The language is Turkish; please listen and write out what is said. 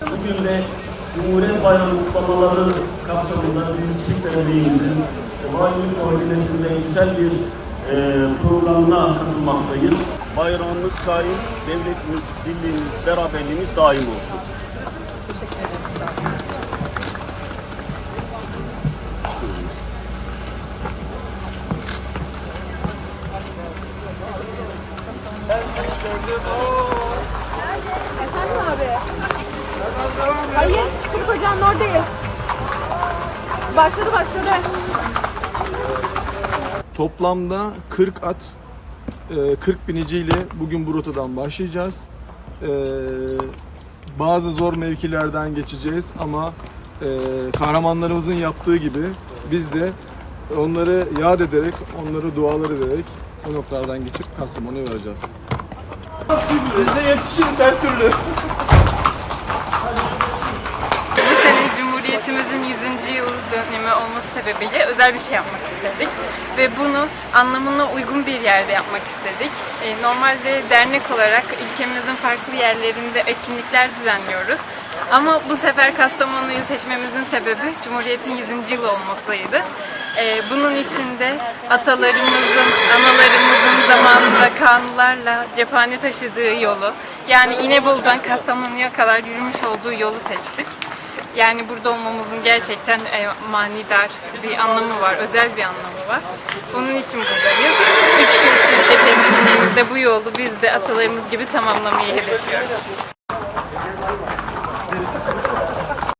Bugün de Cumhuriyet Bayramı kutlamaları kapsamında Büyükçilik Derneğimizin Valilik Koordinesi'nde güzel bir e, programına katılmaktayız. Bayramımız daim, devletimiz, birliğimiz, beraberliğimiz daim olsun. Efendim abi? Hayır, Türk Ocağı'nın oradayız. Başladı başladı. Toplamda 40 at, e, 40 biniciyle bugün bu rotadan başlayacağız. E, Bazı zor mevkilerden geçeceğiz ama e, kahramanlarımızın yaptığı gibi biz de onları yad ederek, onları dualar ederek o noktalardan geçip Kastamonu'ya varacağız. Biz de yetişiriz her türlü. Bu sene Cumhuriyetimizin 100. dönümü olması sebebiyle özel bir şey yapmak istedik. Ve bunu anlamına uygun bir yerde yapmak istedik. E, Normalde dernek olarak ülkemizin farklı yerlerinde etkinlikler düzenliyoruz. Ama bu sefer Kastamonu'yu seçmemizin sebebi Cumhuriyet'in 100. yılı olmasıydı. E, Bunun için de atalarımızın, analarımızın zamanında kanunlarla cephane taşıdığı yolu, yani İnebolu'dan Kastamonu'ya kadar yürümüş olduğu yolu seçtik. Yani burada olmamızın gerçekten e, manidar bir anlamı var, özel bir anlamı var. Bunun için buradayız. Üç gün sürecek etkinliğimizde bu yolu biz de atalarımız gibi tamamlamayı hedefliyoruz.